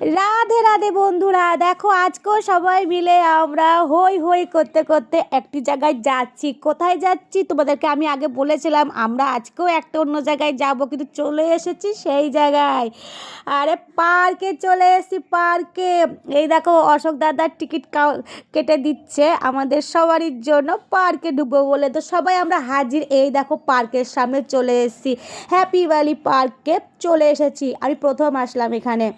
রাধে রাধে বন্ধুরা, দেখো আজকেও সবাই মিলে আমরা হই হই করতে করতে একটি জায়গায় যাচ্ছি। কোথায় যাচ্ছি? তোমাদেরকে আমি আগে বলেছিলাম, আমরা আজকেও একটা অন্য জায়গায় যাব, কিন্তু চলে এসেছি সেই জায়গায়। আরে, পার্কে চলে এসেছি, পার্কে। এই দেখো, অশোক দাদার টিকিট কেটে দিচ্ছে আমাদের সবারই জন্য, পার্কে ঢুকবো বলে। তো সবাই আমরা হাজির, এই দেখো পার্কের সামনে চলে এসেছি। হ্যাপি ভ্যালি পার্কে চলে এসেছি। আমি প্রথম আসলাম এখানে।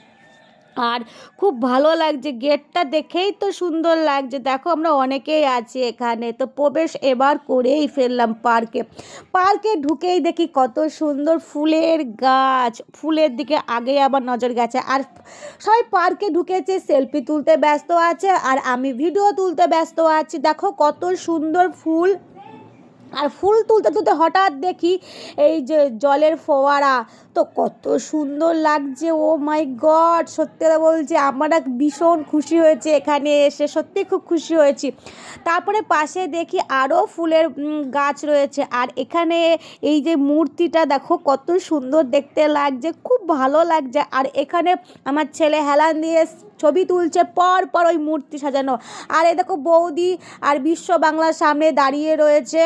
আর খুব ভালো লাগছে, গেটটা দেখেই তো সুন্দর লাগছে। দেখো আমরা অনেকেই আছি এখানে, তো প্রবেশ এবার করেই ফেললাম পার্কে। পার্কে ঢুকেই দেখি কত সুন্দর ফুলের গাছ, ফুলের দিকে আগেই আবার নজর গেছে। আর সবাই পার্কে ঢুকেছে, সেলফি তুলতে ব্যস্ত আছে, আর আমি ভিডিও তুলতে ব্যস্ত আছি। দেখো কত সুন্দর ফুল। আর ফুল তুলতে তুলতে হঠাৎ দেখি এই যে জলের ফোয়ারা। তো কত সুন্দর লাগছে, ও মাই গড, সত্যি কথা বলছি, আমরা ভীষণ খুশি হয়েছে এখানে এসে, সত্যি খুব খুশি হয়েছি। তারপরে পাশে দেখি আরও ফুলের গাছ রয়েছে, আর এখানে এই যে মূর্তিটা দেখো, কত সুন্দর দেখতে লাগছে, খুব ভালো লাগছে। আর এখানে আমার ছেলে হেলান দিয়ে ছবি তুলছে, পর পর ওই মূর্তি সাজানো। আর এ দেখো বৌদি আর বিশ্ব বাংলার সামনে দাঁড়িয়ে রয়েছে।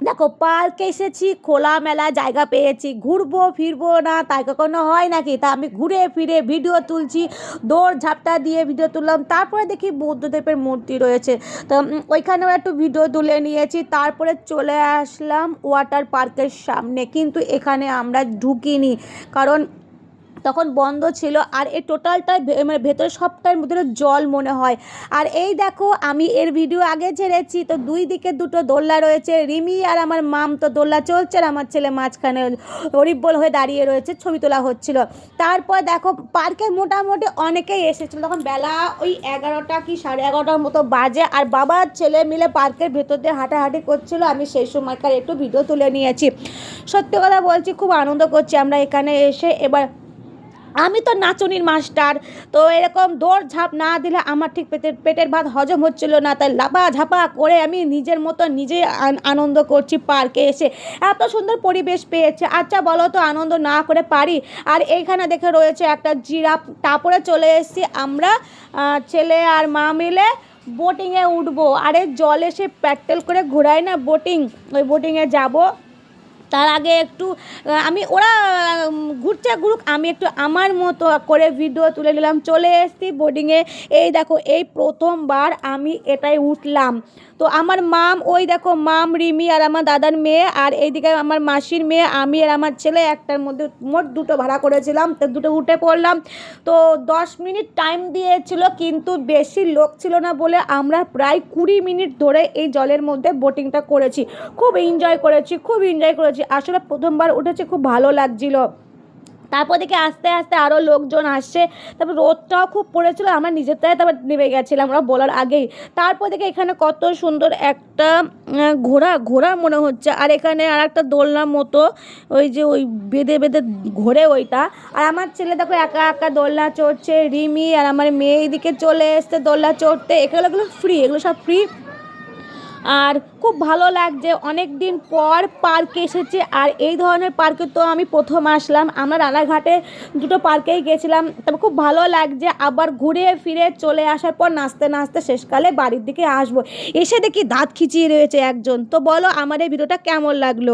দেখো পার্কে এসেছি, খোলামেলা জায়গা পেয়েছি। ঘুরবো, ফিরবো না, তাই কখনো হয় নাকি? তা আমি ঘুরে ফিরে ভিডিও তুলছি, দৌড় ঝাপটা দিয়ে ভিডিও তুললাম, তারপরে দেখি বুদ্ধদেবের মূর্তি রয়েছে। তো ওইখানেও একটু ভিডিও তুলে নিয়েছি, তারপরে চলে আসলাম ওয়াটার পার্কের সামনে। কিন্তু এখানে আমরা ঢুকিনি, কারণ তখন বন্ধ ছিল আর এই টোটালটাই মানে ভেতরে সবটার মধ্যে জল মনে হয়। আর এই দেখো, আমি এর ভিডিও আগে ছেড়েছি, তো দুই দিকে দুটো দোল্লা রয়েছে। রিমি আর আমার মাম তো দোল্লা চলছে আর আমার ছেলে মাঝখানে হরিব্বল হয়ে দাঁড়িয়ে রয়েছে, ছবি তোলা হচ্ছিল। তারপর দেখো, পার্কে মোটামুটি অনেকেই এসেছিল। তখন বেলা ওই এগারোটা কি সাড়ে এগারোটার মতো বাজে আর বাবার ছেলে মিলে পার্কের ভেতর দিয়ে হাঁটাহাঁটি করছিল। আমি সেই সময়কার একটু ভিডিও তুলে নিয়েছি। সত্যি কথা বলছি, খুব আনন্দ করছি আমরা এখানে এসে। এবার আমি তো নাচনির মাস্টার, তো এরকম দৌড় ঝাঁপ না দিলে আমার ঠিক পেটের পেটের ভাত হজম হচ্ছিল না, তাই লাপা ঝাপা করে আমি নিজের মতো নিজে আনন্দ করছি পার্কে এসে। এত সুন্দর পরিবেশ পেয়েছে আচ্ছা বলো তো আনন্দ না করে পারি? আর এইখানে দেখে রয়েছে একটা জিরাফ, তারপরে চলে এসেছি আমরা ছেলে আর মা মিলে বোটিংয়ে উঠবো। আরে জলে সে প্যাটেল করে ঘোরায় না বোটিং ওই বোটিংয়ে যাব। তার আগে একটু আমি ওরা ঘুরছে ঘুরুক, আমি একটু আমার মতো করে ভিডিও তুলে নিলাম। চলে এসেছি বোর্ডিংয়ে এই দেখো, এই প্রথমবার আমি এটাই উঠলাম। তো আমার মাম, ওই দেখো, মাম রিমি আর আমার দাদার মেয়ে, আর এইদিকে আমার মাসির মেয়ে, আমি আর আমার ছেলে একটার মধ্যে মোট দুটো ভাড়া করেছিলাম, তো দুটো উঠে পড়লাম। তো দশ মিনিট টাইম দিয়েছিল, কিন্তু বেশি লোক ছিল না বলে আমরা প্রায় কুড়ি মিনিট ধরে এই জলের মধ্যে বোটিংটা করেছি। খুব এনজয় করেছি, খুব এনজয় করেছি। আসলে প্রথমবার উঠেছি, খুব ভালো লাগছিল। তারপর দেখে আস্তে আস্তে আরও লোকজন আসছে। তারপর রোদটাও খুব পড়েছিল, আমরা নিজেরটাই তারপর নেমে গেছিলাম আমরা বলার আগেই। তারপর দেখে এখানে কত সুন্দর একটা ঘোড়া ঘোড়া মনে হচ্ছে। আর এখানে আর একটা দোলনার মতো, ওই যে ওই বেঁধে বেঁধে ঘোরে ওইটা। আর আমার ছেলে দেখো একা একা দোলনা চড়ছে, রিমি আর আমার মেয়ে এদিকে চলে এসছে দোলনা চড়তে। এগুলো ফ্রি এগুলো সব ফ্রি আর খুব ভালো লাগছে, অনেক দিন পর পার্ক এসেছে আর এই ধরনের পার্কে তো আমি প্রথম আসলাম। আমরা রানাঘাটে দুটো পার্কেই গেছিলাম, তবে খুব ভালো লাগছে আবার ঘুরে ফিরে চলে আসার পর নাচতে নাচতে শেষকালে বাড়ির দিকে আসব। এসে দেখি দাঁত খিচিয়ে রয়েছে একজন। তো বলো, আমার এই ভিডিওটা কেমন লাগল?